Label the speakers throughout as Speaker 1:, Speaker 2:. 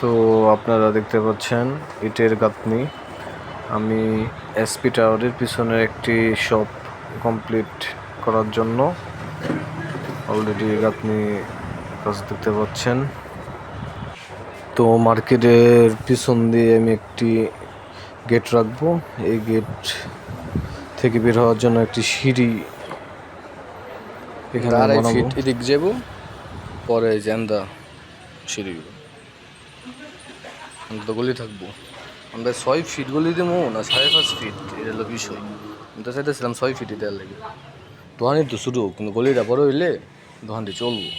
Speaker 1: তো আপনারা দেখতে পাচ্ছেন ইটের গাঁথনি। আমি এসপি টাওয়ারের পিছনে একটি শপ কমপ্লিট করার জন্য অলরেডি গাঁথনি কাজ দেখতে পাচ্ছেন। তো মার্কেটের পিছন দিয়ে আমি একটি গেট রাখব। এই গেট থেকে বের হওয়ার জন্য একটি সিঁড়ি এখানে
Speaker 2: আড়াই। ফিট এদিক যাব পরে জেন্দা সিঁড়ি। আমরা তো গলি থাকব। আমরা ছয় ফিট গলি দেবো না সাড়ে পাঁচ ফিট এটা হলো বিষয়। আমি তো চাইতেছিলাম ছয় ফিট দেওয়ার লাগে। দোকানই তো শুরু, কিন্তু গলিটা বড় হইলে দোকানটি চলবো।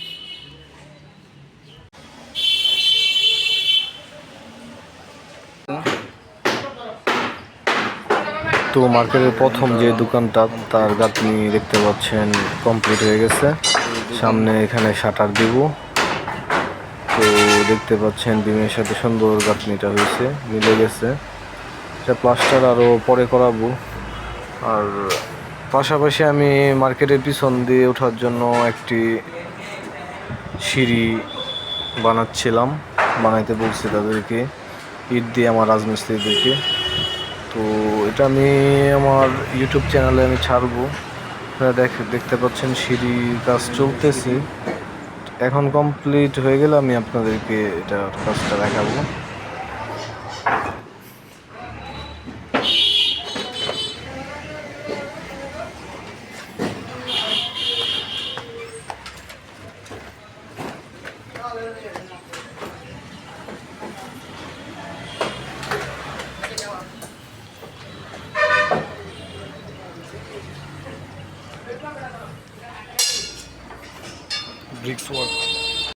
Speaker 1: তো মার্কেটের প্রথম যে দোকানটা, তার গাঁথনি দেখতে পাচ্ছেন কমপ্লিট হয়ে গেছে। সামনে এখানে শাটার দিব। তো দেখতে পাচ্ছেন বিমের সাথে সুন্দর গাঁথনিটা হয়েছে, মিলে গেছে। এটা প্লাস্টার আরও পরে করাবো। আর পাশাপাশি আমি মার্কেটের পিছন দিয়ে ওঠার জন্য একটি সিঁড়ি বানাচ্ছিলাম, বানাইতে বলছি তাদেরকে, ইট দিয়ে আমার রাজমিস্ত্রিদেরকে। তো এটা আমি আমার ইউটিউব চ্যানেলে আমি ছাড়বো। দেখ দেখতে পাচ্ছেন সিঁড়ি কাজ চলতেছে। এখন কমপ্লিট হয়ে গেলে আমি আপনাদেরকে এটা কাজটা দেখাবো। Bricks work